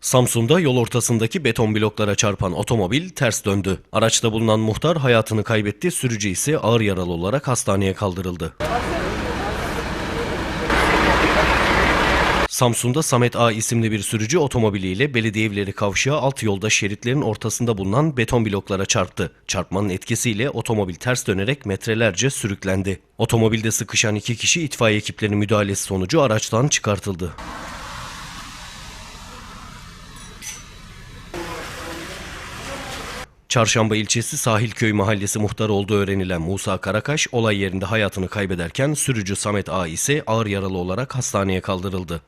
Samsun'da yol ortasındaki beton bloklara çarpan otomobil ters döndü. Araçta bulunan muhtar hayatını kaybetti, sürücü ise ağır yaralı olarak hastaneye kaldırıldı. Samsun'da Samet A isimli bir sürücü otomobiliyle belediye evleri kavşağı alt yolda şeritlerin ortasında bulunan beton bloklara çarptı. Çarpmanın etkisiyle otomobil ters dönerek metrelerce sürüklendi. Otomobilde sıkışan iki kişi itfaiye ekiplerinin müdahalesi sonucu araçtan çıkartıldı. Çarşamba ilçesi Sahilköy mahallesi muhtarı olduğu öğrenilen Musa Karakaş olay yerinde hayatını kaybederken sürücü Samet A ise ağır yaralı olarak hastaneye kaldırıldı.